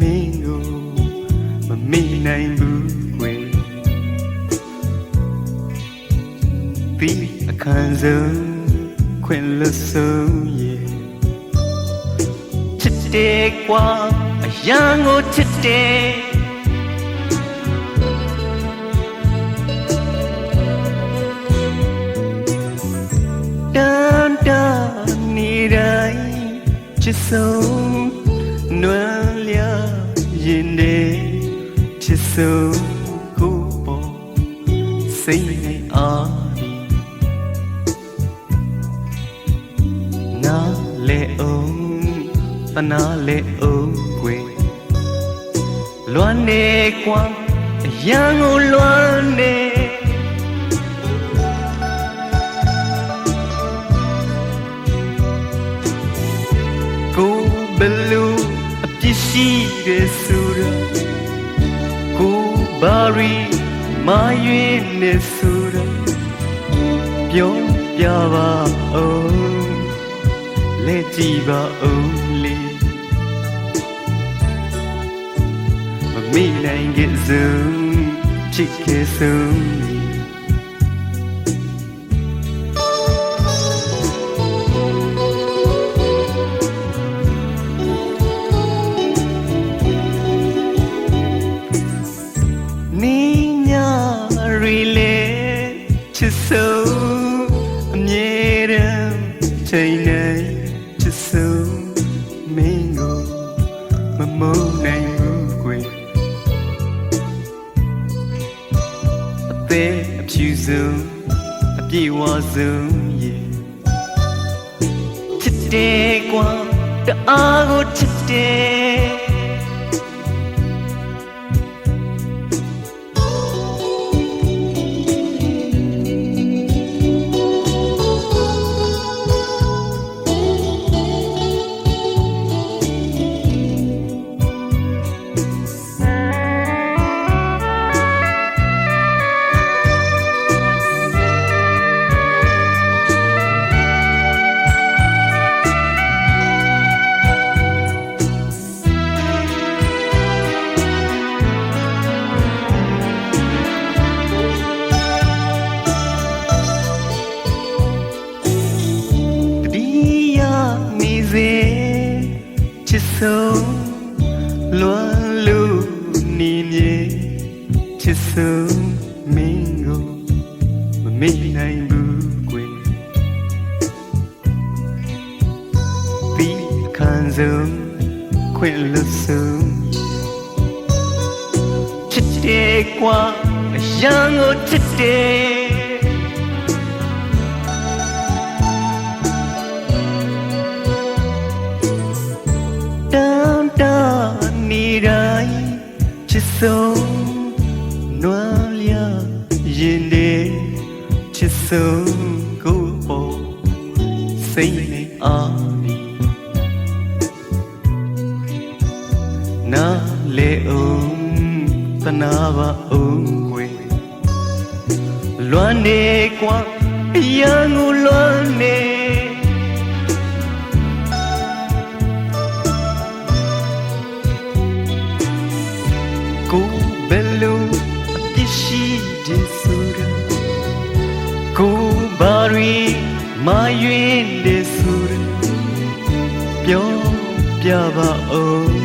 မင်းကိုမမေ့နိုင်ဘူးကွယ်ဒီအခန်းဆုံးခွင့်လွတ်ဆုံးရဲ့ချစ်တယ်ကွာအရန်ကိုချစ်တယ်တန်တန်နေတိုင်းချစ်ဆုံးနွမ်းလျာ ရင်နေချစ်ဆုံးကိုပေါ်စိတ်နဲ့အားဒီနာလေအောင်တနာလေအောင်ကွယ်လွမ်းနေကွာအရန်ကိုလွမ်းနေ ရှိတယ်ဆိုတော့ကိုဘာရီမာရွေးနေဆိုတော့ပြောပြပါအောင်လက်ကြည့်ပါအောင်လေမမေ့နိုင်ခဲ့စုံချစ်ခဲ့စုံ ရီလေချစ်ဆုံးအမြဲတမ်းချိန်နေချစ်ဆုံးမင်းကိုမမုန်းနိုင်ဘူးကွယ်အသေးအဖြူဆုံးအပြေဝဆုံးရဲ့ချစ်တယ်ကွာတအားကိုချစ်တယ် ချစ်ဆုံးလွမ်းလို့နေမြေချစ်ဆုံးမင်းကိုမမေ့နိုင်ဘူးကွယ်ဒီအခန်းဆုံးခွ ဆုံးနွမ်းလျာရင်နေချစ်ဆုံးကိုပေါ်စိတ်နဲ့အားဒီနာလေအောင်တနာပါအောင်ွယ်လွမ်းနေကွာအရန်ကိုလွမ်းနေ ပြောပြပါအောင်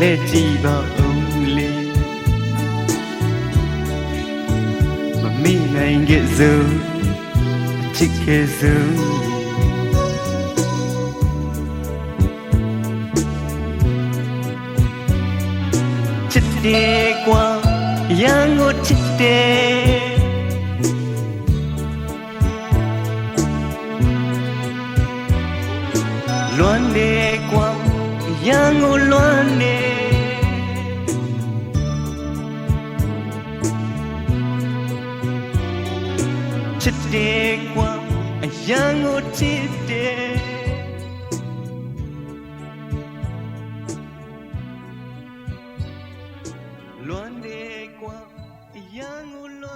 လက်ကြည့်ပါအောင်လေမမေ့နိုင်ခဲ့စုံအချစ်ခဲ့စုံချစ်တယ်ကွာရန်ကိုချစ်တယ် ရန်ကိုလွမ်းနေချစ်တယ်ကွာအရန်ကိုချစ်တယ်လွမ်းနေကွာအရန်ကိုလွမ်း